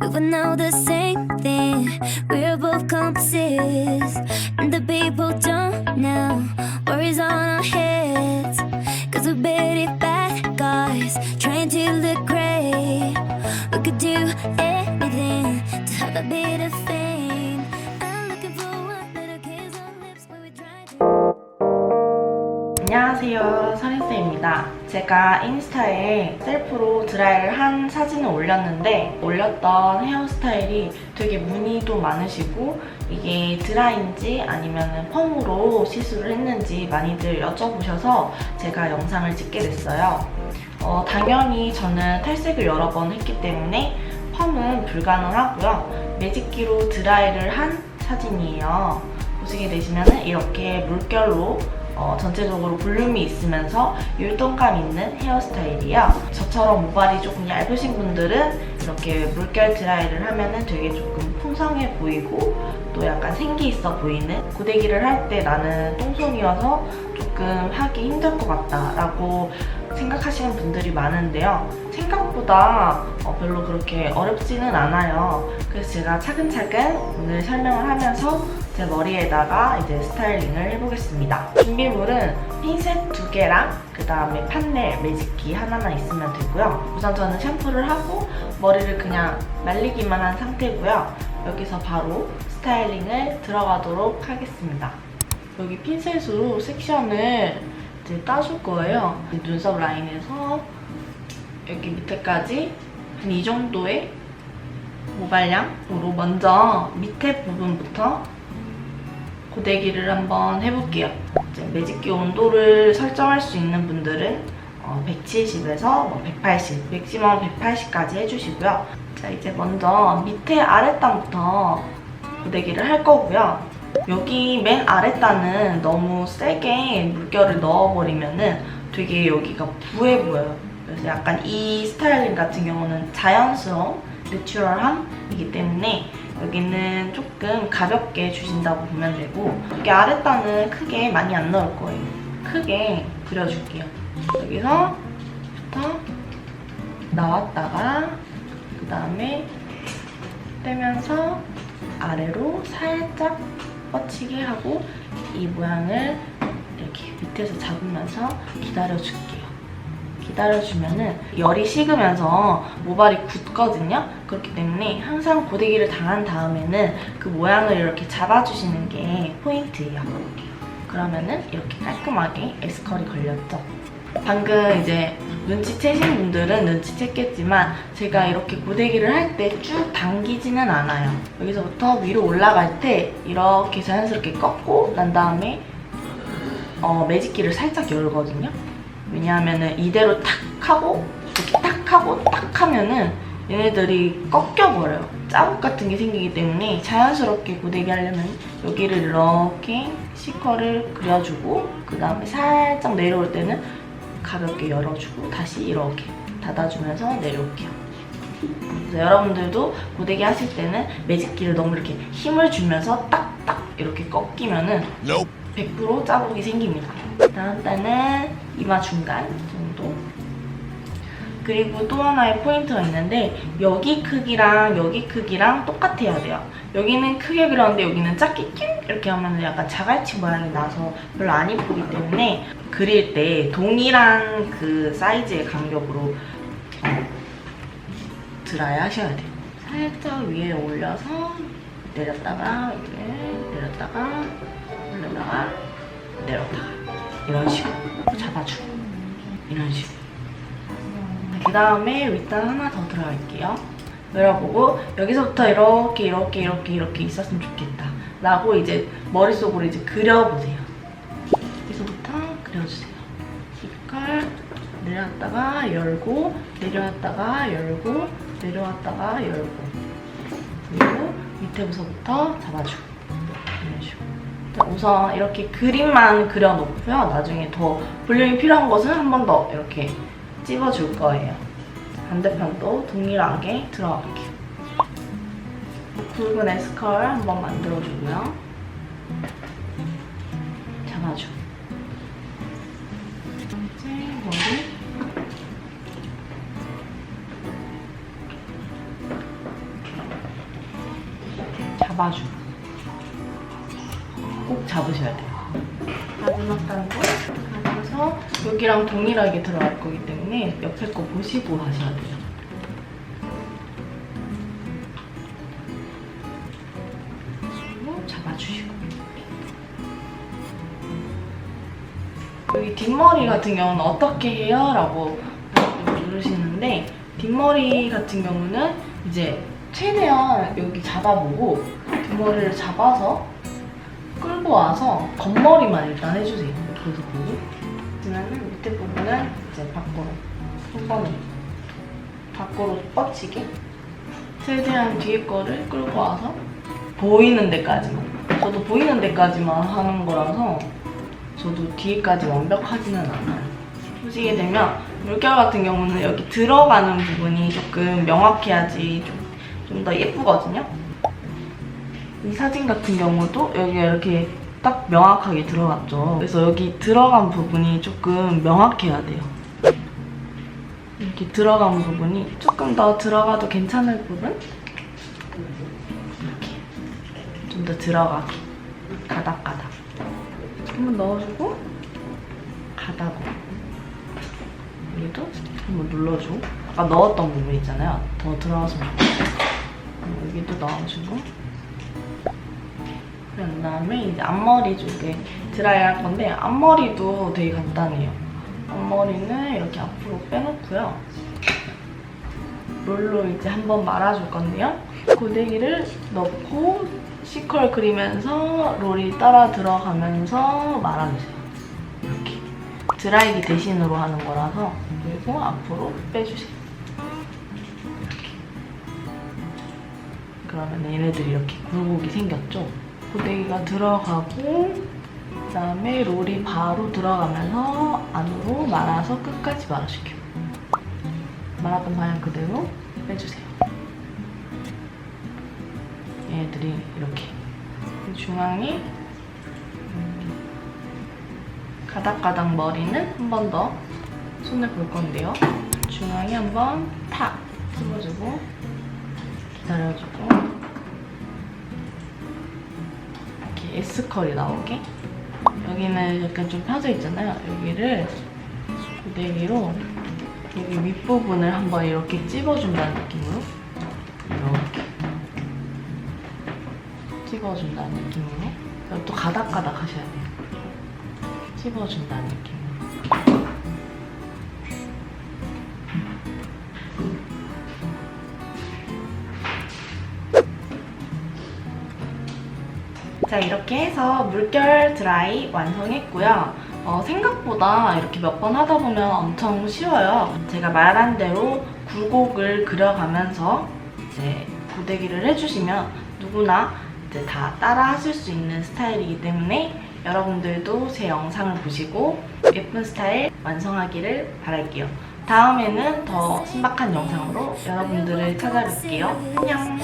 We would know the same thing. We're both compasses, and the people don't know. Worries on our heads, cause we're bitty bad guys, trying to look great. We could do anything to have a bit of fame. I'm looking for one little kiss on lips where we try to. 안녕하세요 선인쌤입니다 제가 인스타에 셀프로 드라이를 한 사진을 올렸는데 올렸던 헤어스타일이 되게 문의도 많으시고 이게 드라이인지 아니면 펌으로 시술을 했는지 많이들 여쭤보셔서 제가 영상을 찍게 됐어요. 어, 당연히 저는 탈색을 여러 번 했기 때문에 펌은 불가능하고요. 매직기로 드라이를 한 사진이에요. 보시게 되시면 이렇게 물결로 어, 전체적으로 볼륨이 있으면서 율동감 있는 헤어스타일이에요. 저처럼 모발이 조금 얇으신 분들은 이렇게 물결 드라이를 하면은 되게 조금 풍성해 보이고 또 약간 생기 있어 보이는 고데기를 할 때 나는 똥손이어서 조금 하기 힘들 것 같다라고 생각하시는 분들이 많은데요. 생각보다 어, 별로 그렇게 어렵지는 않아요. 그래서 제가 차근차근 오늘 설명을 하면서 제 머리에다가 이제 스타일링을 해보겠습니다. 준비물은 핀셋 두 개랑 그 다음에 판넬 매직기 하나만 있으면 되고요. 우선 저는 샴푸를 하고 머리를 그냥 말리기만 한 상태고요. 여기서 바로 스타일링을 들어가도록 하겠습니다. 여기 핀셋으로 섹션을 이제 따줄 거예요. 눈썹 라인에서 여기 밑에까지 한 이 정도의 모발량으로 먼저 밑에 부분부터 고데기를 한번 해볼게요. 매직기 온도를 설정할 수 있는 분들은 170에서 180, 맥시멈 180까지 해주시고요. 자, 이제 먼저 밑에 아랫단부터 고데기를 할 거고요. 여기 맨 아랫단은 너무 세게 물결을 넣어버리면은 되게 여기가 부해 보여요. 그래서 약간 이 스타일링 같은 경우는 자연스러운 내추럴함이기 때문에 여기는 조금 가볍게 주신다고 보면 되고 여기 아랫단은 크게 많이 안 넣을 거예요. 크게 그려줄게요. 여기서부터 나왔다가 그 다음에 떼면서 아래로 살짝 뻗치게 하고 이 모양을 이렇게 밑에서 잡으면서 기다려줄게요. 기다려주면은 열이 식으면서 모발이 굳거든요. 그렇기 때문에 항상 고데기를 당한 다음에는 그 모양을 이렇게 잡아주시는 게 포인트예요. 그러면은 이렇게 깔끔하게 에스컬이 걸렸죠. 방금 이제 눈치채신 분들은 눈치챘겠지만 제가 이렇게 고데기를 할 때 쭉 당기지는 않아요. 여기서부터 위로 올라갈 때 이렇게 자연스럽게 꺾고 난 다음에 어, 매직기를 살짝 열거든요. 왜냐하면은 이대로 탁 하고 이렇게 탁 하고 탁 하면은 얘네들이 꺾여버려요. 자국 같은 게 생기기 때문에 자연스럽게 고데기 하려면 여기를 이렇게 시커를 그려주고 그 다음에 살짝 내려올 때는 가볍게 열어주고 다시 이렇게 닫아주면서 내려올게요. 그래서 여러분들도 고데기 하실 때는 매직기를 너무 이렇게 힘을 주면서 딱딱 이렇게 꺾이면은 100% 자국이 생깁니다. 다음 단은 이마 중간 정도. 그리고 또 하나의 포인트가 있는데 여기 크기랑 여기 크기랑 똑같아야 돼요. 여기는 크게 그렸는데 여기는 작게 끼 이렇게 하면 약간 자갈치 모양이 나서 별로 안 이쁘기 때문에 그릴 때 동일한 그 사이즈의 간격으로 어, 드라이 하셔야 돼요. 살짝 위에 올려서 내렸다가 이렇게 내렸다가 올렸다가 내렸다가 이런 식으로 잡아주고 이런 식으로. 그 다음에 윗단 하나 더 들어갈게요. 열어보고 여기서부터 이렇게 이렇게 이렇게 이렇게 있었으면 좋겠다. 라고 이제 머릿속으로 이제 그려보세요. 여기서부터 그려주세요. 시컬 내려왔다가 열고 내려왔다가 열고 내려왔다가 열고. 그리고 밑에부터부터 잡아주고 우선 이렇게 그림만 그려놓고요. 나중에 더 볼륨이 필요한 것은 한 번 더 이렇게 찝어줄 거예요. 반대편도 동일하게 들어갈게요. 굵은 에스컬 한번 만들어주고요. 머리. 잡아주고 꼭 잡으셔야 돼요. 마지막 단도 가져서 여기랑 동일하게 들어갈 거기 때문에 옆에 거 보시고 하셔야 돼요. 그리고 잡아주시고 여기 뒷머리 같은 경우는 어떻게 해요? 라고 물으시는데 뒷머리 같은 경우는 이제 최대한 여기 잡아보고 뒷머리를 잡아서 끌고 와서 겉머리만 일단 해주세요. 옆에서 보고. 그러면 밑에 부분은 이제 밖으로 한 번에 밖으로 뻗치게 최대한 뒤에 거를 끌고 와서 보이는 데까지만 저도 보이는 데까지만 하는 거라서 저도 뒤에까지 완벽하지는 않아요. 보시게 되면 물결 같은 경우는 여기 들어가는 부분이 조금 명확해야지 좀 더 예쁘거든요. 이 사진 같은 경우도 여기가 이렇게 딱 명확하게 들어갔죠. 그래서 여기 들어간 부분이 조금 명확해야 돼요. 이렇게 들어간 부분이 조금 더 들어가도 괜찮을 부분? 이렇게 좀 더 들어가게 가닥가닥 한번 넣어주고 가다고 여기도 한번 눌러주고 아까 넣었던 부분 있잖아요. 더 좋겠어요. 여기도 넣어주고 그런 다음에 이제 앞머리 쪽에 드라이 할 건데 앞머리도 되게 간단해요. 앞머리는 이렇게 앞으로 빼놓고요. 롤로 이제 한번 말아줄 건데요. 고데기를 넣고 시컬 그리면서 롤이 따라 들어가면서 말아주세요. 이렇게 드라이기 대신으로 하는 거라서 그리고 앞으로 빼주세요. 이렇게. 그러면 얘네들이 이렇게 굴곡이 생겼죠? 고데기가 들어가고 그 다음에 롤이 바로 들어가면서 안으로 말아서 끝까지 말아줄게요. 말았던 방향 그대로 빼주세요. 얘네들이 이렇게 중앙이 음, 가닥가닥 머리는 한 번 더 손을 볼 건데요. 중앙에 한번 탁 집어주고 기다려주고 S컬이 나오게 여기는 약간 좀 펴져 있잖아요. 여기를 고데기로 여기 윗부분을 한번 이렇게 찝어준다는 느낌으로 이렇게 찝어준다는 느낌으로 또 가닥가닥 하셔야 돼요. 찝어준다는 느낌 자 이렇게 해서 물결 드라이 완성했고요. 어, 생각보다 이렇게 몇 번 하다 보면 엄청 쉬워요. 제가 말한 대로 굴곡을 그려가면서 이제 고데기를 해주시면 누구나 이제 다 따라 하실 수 있는 스타일이기 때문에 여러분들도 제 영상을 보시고 예쁜 스타일 완성하기를 바랄게요. 다음에는 더 신박한 영상으로 여러분들을 찾아뵐게요. 안녕!